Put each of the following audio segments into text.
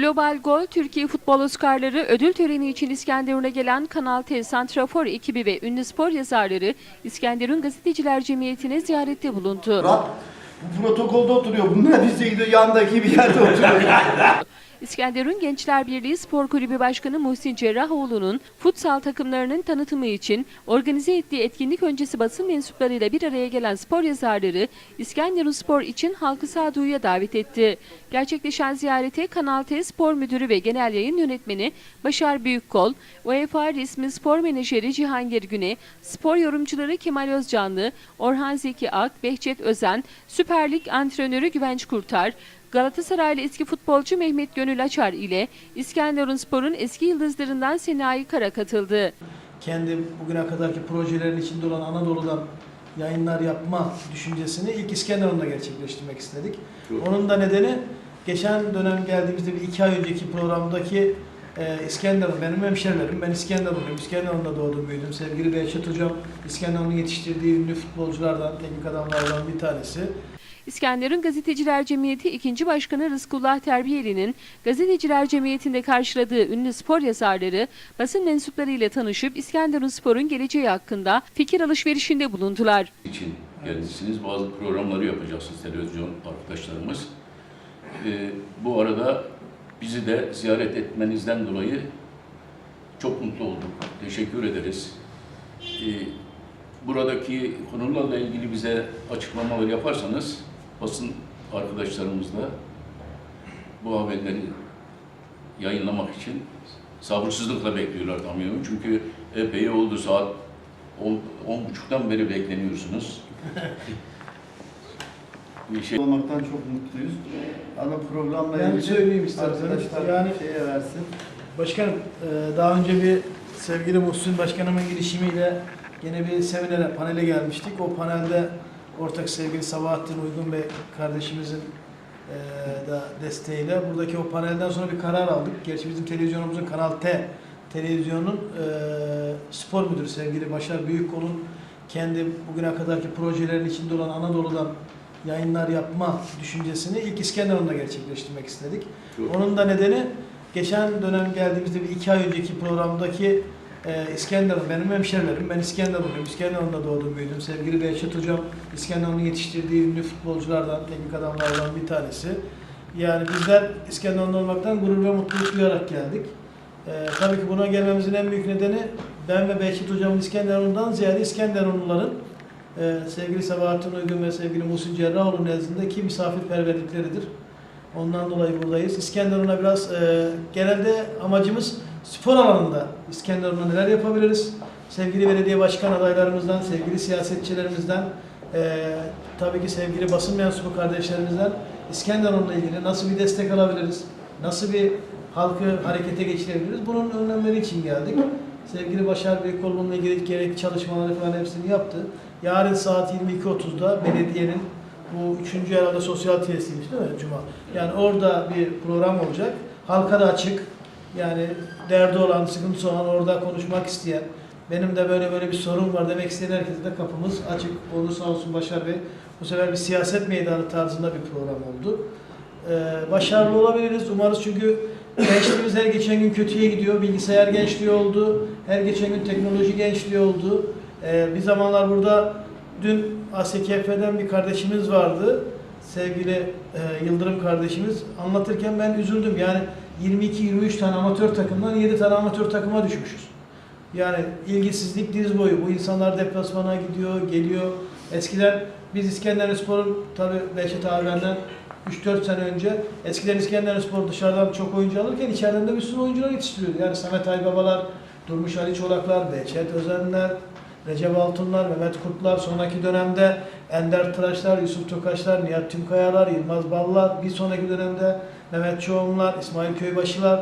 Global Gol Türkiye Futbol Oscar'ları ödül töreni için İskenderun'a gelen Kanal T Santrafor ekibi ve ünlü spor yazarları İskenderun Gazeteciler Cemiyeti'ne ziyarette bulundu. Bu protokolda oturuyor. Bunlar bize gidiyor yandaki bir yerde oturuyor. İskenderun Gençler Birliği Spor Kulübü Başkanı Muhsin Cerrahoğlu'nun futsal takımlarının tanıtımı için organize ettiği etkinlik öncesi basın mensuplarıyla bir araya gelen spor yazarları İskenderun Spor için halkı sağduyuya davet etti. Gerçekleşen ziyarete Kanal T Spor Müdürü ve Genel Yayın Yönetmeni Başar Büyükkol, UEFA resmi spor menajeri Cihangir Güne, spor yorumcuları Kemal Özcanlı, Orhan Zeki Ak, Behçet Özen, Süper Lig antrenörü Güvenç Kurtar, Galatasaraylı eski futbolcu Mehmet Gönül Açar ile İskenderun Spor'un eski yıldızlarından Senayi Kara katıldı. kendi bugüne kadarki projelerin içinde olan Anadolu'dan yayınlar yapma düşüncesini ilk İskenderun'da gerçekleştirmek istedik. Onun da nedeni geçen dönem geldiğimizde bir iki ay önceki programdaki e, İskenderun, benim hemşerilerim, ben İskenderunluyum, İskenderun'da doğdum büyüdüm. Sevgili Behçet Hocam, İskenderun'un yetiştirdiği ünlü futbolculardan, teknik adamlardan bir tanesi. İskenderun Gazeteciler Cemiyeti 2. Başkanı Rızkullah Terbiyeli'nin Gazeteciler Cemiyeti'nde karşıladığı ünlü spor yazarları basın mensuplarıyla tanışıp İskenderun Spor'un geleceği hakkında fikir alışverişinde bulundular. için gelmişsiniz. Bazı programları yapacaksınız televizyon arkadaşlarımız. Ee, bu arada bizi de ziyaret etmenizden dolayı çok mutlu olduk. Teşekkür ederiz. Ee, buradaki konularla ilgili bize açıklamalar yaparsanız basın arkadaşlarımızla bu haberleri yayınlamak için sabırsızlıkla bekliyorlar tahminim. Çünkü epey oldu saat 10 buçuktan beri bekleniyorsunuz. Bir şey olmaktan çok mutluyuz. Ana programla Ben ilgili söyleyeyim isterseniz. arkadaşlar Yani- şeye versin. Başkanım, e, daha önce bir sevgili Muhsin Başkanımın girişimiyle yine bir seminere, panele gelmiştik. O panelde ortak sevgili Sabahattin Uygun Bey kardeşimizin e, da desteğiyle buradaki o panelden sonra bir karar aldık. Gerçi bizim televizyonumuzun Kanal T televizyonun e, spor müdürü sevgili Başar Büyükkol'un kendi bugüne kadarki projelerin içinde olan Anadolu'dan yayınlar yapma düşüncesini ilk İskenderun'da gerçekleştirmek istedik. Çok- Onun da nedeni geçen dönem geldiğimizde bir iki ay önceki programdaki e, İskenderun, benim hemşerilerim, ben İskenderunluyum, İskenderun'da doğdum büyüdüm. Sevgili Behçet Hocam, İskenderun'un yetiştirdiği ünlü futbolculardan, teknik adamlardan bir tanesi. Yani bizler İskenderun'da olmaktan gurur ve mutluluk duyarak geldik. E, tabii ki buna gelmemizin en büyük nedeni ben ve Behçet Hocam'ın İskenderun'dan ziyade İskenderunluların e, sevgili Sabahattin Uygun ve sevgili Muhsin Cerrahoğlu nezdindeki misafirperverlikleridir. Ondan dolayı buradayız. İskenderun'a biraz e, genelde amacımız spor alanında İskenderun'a neler yapabiliriz? Sevgili belediye başkan adaylarımızdan, sevgili siyasetçilerimizden, e, tabii ki sevgili basın mensubu kardeşlerimizden İskenderun'la ilgili nasıl bir destek alabiliriz? Nasıl bir halkı harekete geçirebiliriz? Bunun önlemleri için geldik. Sevgili Başar Büyükkol bununla ilgili gerekli çalışmaları falan hepsini yaptı. Yarın saat 22.30'da belediyenin bu üçüncü herhalde sosyal tesisiymiş değil mi Cuma? Yani orada bir program olacak. Halka da açık. Yani derdi olan, sıkıntısı olan orada konuşmak isteyen, benim de böyle böyle bir sorun var demek isteyen herkese de kapımız açık. Olur sağ olsun Başar Bey. Bu sefer bir siyaset meydanı tarzında bir program oldu. Ee, başarılı olabiliriz. Umarız çünkü gençliğimiz her geçen gün kötüye gidiyor. Bilgisayar gençliği oldu. Her geçen gün teknoloji gençliği oldu. Ee, bir zamanlar burada dün ASKF'den bir kardeşimiz vardı. Sevgili e, Yıldırım kardeşimiz. Anlatırken ben üzüldüm. Yani 22-23 tane amatör takımdan 7 tane amatör takıma düşmüşüz. Yani ilgisizlik diz boyu. Bu insanlar deplasmana gidiyor, geliyor. Eskiden biz İskenderunspor'un tabi Behçet abi benden 3-4 sene önce eskiden İskenderunspor dışarıdan çok oyuncu alırken içeriden de bir sürü oyuncular yetiştiriyordu. Yani Samet Aybabalar, Durmuş Ali Çolaklar, Behçet Özenler, Recep Altunlar, Mehmet Kurtlar, sonraki dönemde Ender Tıraşlar, Yusuf Tokaşlar, Nihat Tümkayalar, Yılmaz Ballar, bir sonraki dönemde Mehmet Çoğumlar, İsmail Köybaşılar,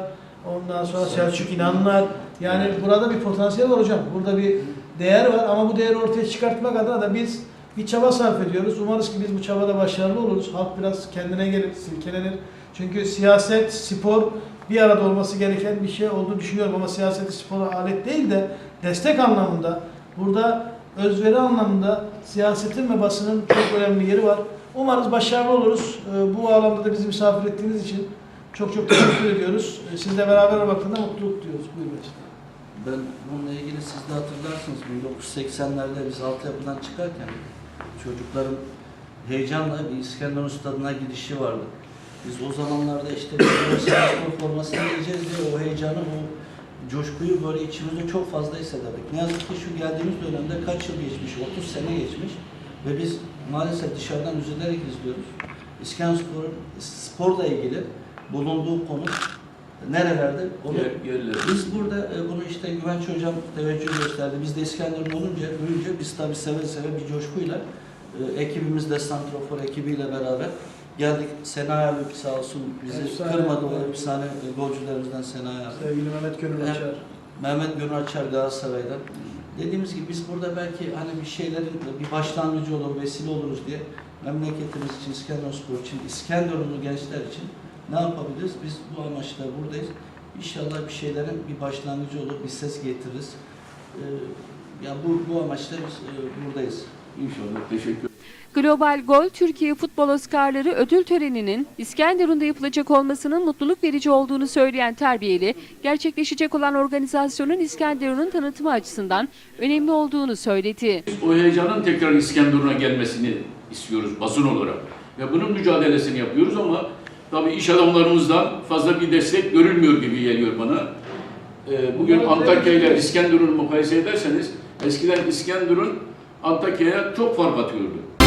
ondan sonra Selçuk İnanlar. Yani burada bir potansiyel var hocam. Burada bir değer var ama bu değeri ortaya çıkartmak adına da biz bir çaba sarf ediyoruz. Umarız ki biz bu çabada başarılı oluruz. Halk biraz kendine gelir, silkelenir. Çünkü siyaset, spor bir arada olması gereken bir şey olduğunu düşünüyorum ama siyaseti spora alet değil de destek anlamında burada özveri anlamında siyasetin ve basının çok önemli yeri var. Umarız başarılı oluruz. Ee, Bu alanda da bizi misafir ettiğiniz için Çok çok teşekkür ediyoruz. E, Sizle beraber olmaktan da mutluluk duyuyoruz. Buyurun başkanım. Ben bununla ilgili siz de hatırlarsınız 1980'lerde biz altyapıdan çıkarken çocukların heyecanla bir İskenderun stadına gidişi vardı. Biz o zamanlarda işte bir spor formasını giyeceğiz diye o heyecanı, o coşkuyu böyle içimizde çok fazla hissederdik. Ne yazık ki şu geldiğimiz dönemde kaç yıl geçmiş, 30 sene geçmiş ve biz maalesef dışarıdan üzülerek izliyoruz. İskenderunspor'un sporla ilgili bulunduğu konu nerelerde onu yerleri. biz burada e, bunu işte Güvenç Hocam teveccüh gösterdi. Biz de İskenderun olunca, duyunca biz tabii seve seve bir coşkuyla e, ekibimiz de Santrofor ekibiyle beraber geldik. Senay abi sağ olsun bizi Efsane. kırmadı o efsane e, golcülerimizden Senay abi. Sevgili Mehmet Gönül. Açar. Mehmet Gönül Açar Galatasaray'dan. Dediğimiz gibi biz burada belki hani bir şeylerin bir başlangıcı olur, vesile oluruz diye memleketimiz için, İskenderunspor için, İskenderunlu gençler için ne yapabiliriz? Biz bu amaçla buradayız. İnşallah bir şeylerin bir başlangıcı olur, bir ses getiririz. Ee, ya bu, bu amaçla biz e, buradayız. İnşallah. Teşekkür Global Gol Türkiye Futbol Oscar'ları ödül töreninin İskenderun'da yapılacak olmasının mutluluk verici olduğunu söyleyen terbiyeli, gerçekleşecek olan organizasyonun İskenderun'un tanıtımı açısından önemli olduğunu söyledi. O heyecanın tekrar İskenderun'a gelmesini istiyoruz basın olarak. Ve bunun mücadelesini yapıyoruz ama tabii iş adamlarımızdan fazla bir destek görülmüyor gibi geliyor bana. Ee, Bugün Antakya ile İskenderun'u mukayese ederseniz eskiden İskenderun Antakya'ya çok fark atıyordu.